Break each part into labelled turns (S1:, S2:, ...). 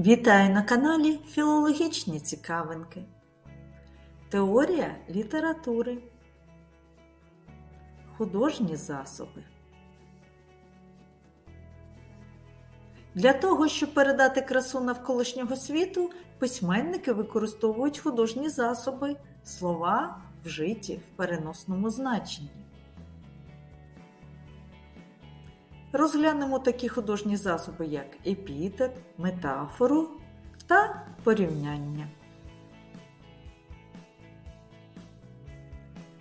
S1: Вітаю на каналі Філологічні цікавинки. Теорія літератури. Художні засоби. Для того, щоб передати красу навколишнього світу, письменники використовують художні засоби, слова вжиті в переносному значенні. Розглянемо такі художні засоби, як епітет, метафору та порівняння.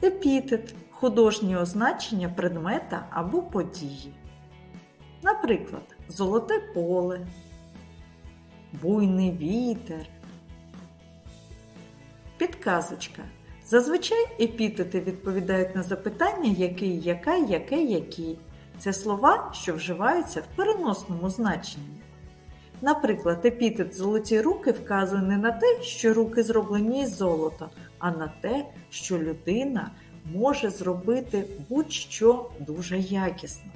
S1: Епітет художнє означення предмета або події. Наприклад, золоте поле, буйний вітер. Підказочка. Зазвичай епітети відповідають на запитання який, яка, яке, які. Це слова, що вживаються в переносному значенні. Наприклад, епітет золоті руки вказує не на те, що руки зроблені із золота, а на те, що людина може зробити будь-що дуже якісно.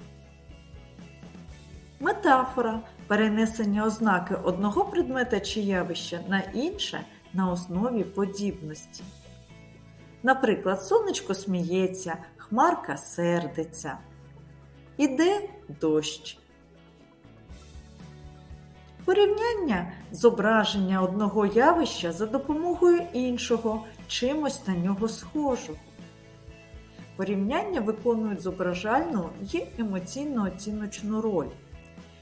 S1: Метафора перенесення ознаки одного предмета чи явища на інше на основі подібності. Наприклад, сонечко сміється, хмарка сердиться. Іде дощ. Порівняння зображення одного явища за допомогою іншого, чимось на нього схожого. Порівняння виконують зображальну і емоційно-оціночну роль.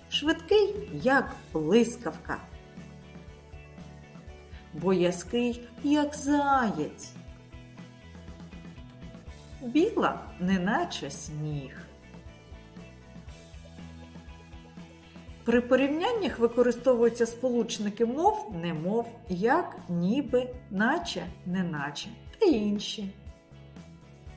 S1: Швидкий, як блискавка. Боязкий, як заєць. Біла, неначе сніг. При порівняннях використовуються сполучники мов, немов, як, ніби, наче, неначе та інші.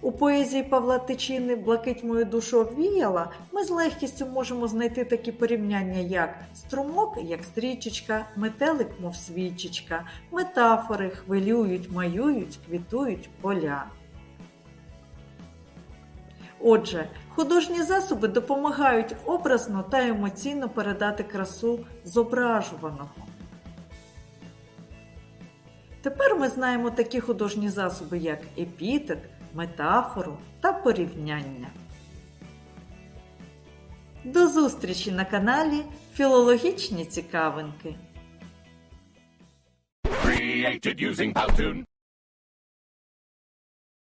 S1: У поезії Павла Тичини Блакить мою душу обвіяла ми з легкістю можемо знайти такі порівняння, як струмок, як стрічечка, метелик, мов свічечка, метафори хвилюють, маюють, квітують поля. Отже, художні засоби допомагають образно та емоційно передати красу зображуваного. Тепер ми знаємо такі художні засоби, як епітет, метафору та порівняння. До зустрічі на каналі Філологічні цікавинки.
S2: Created using Powtoon.